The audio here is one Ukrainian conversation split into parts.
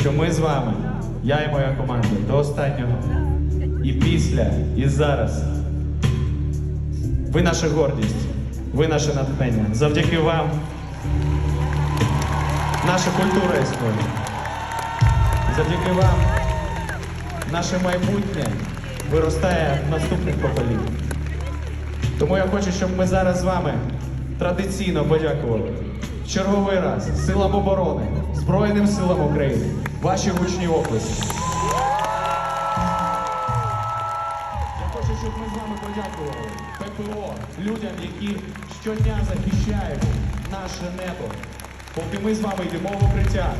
що ми з вами, я і моя команда, до останнього. І після, і зараз. Ви наша гордість, ви наше натхнення. Завдяки вам наша культура існує. Завдяки вам наше майбутнє виростає в наступних поколіннях. Тому я хочу, щоб ми зараз з вами традиційно подякували черговий раз силам оборони, Збройним силам України, ваші гучні оплески. Я хочу, щоб ми з вами подякували ППО, людям, які щодня захищають наше небо. Поки ми з вами йдемо в укриття,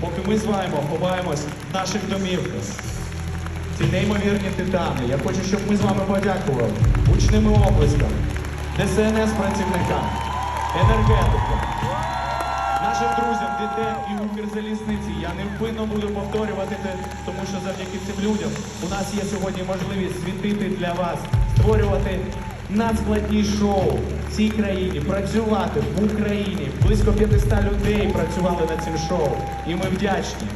поки ми з вами ховаємось в наших домівках. Ці неймовірні титани. Я хочу, щоб ми з вами подякували гучними оплесками, ДСНС працівникам, енергетикам, нашим друзям, ДТЕК і Укрзалізниці. Я невпинно буду повторювати це, тому що завдяки цим людям у нас є сьогодні можливість світити для вас, створювати надскладні шоу в цій країні, працювати в Україні. Близько 500 людей працювали над цим шоу. І ми вдячні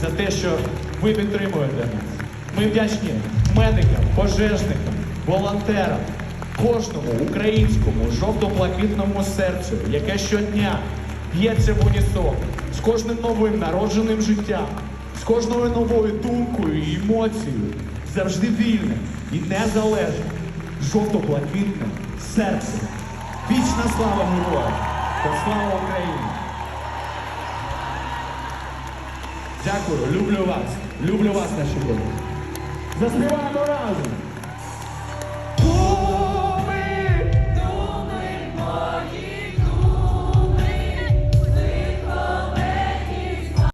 за те, що ви підтримуєте нас. Ми вдячні медикам, пожежникам, волонтерам, кожному українському жовто-блакитному серцю, яке щодня б'ється в унісон з кожним новим народженим життям, з кожною новою думкою і емоцією, завжди вільне і незалежне, жовто-блакитне серце. Вічна слава героям та слава Україні! Дякую, люблю вас. Люблю вас, наші друзі. Заспіваємо разом.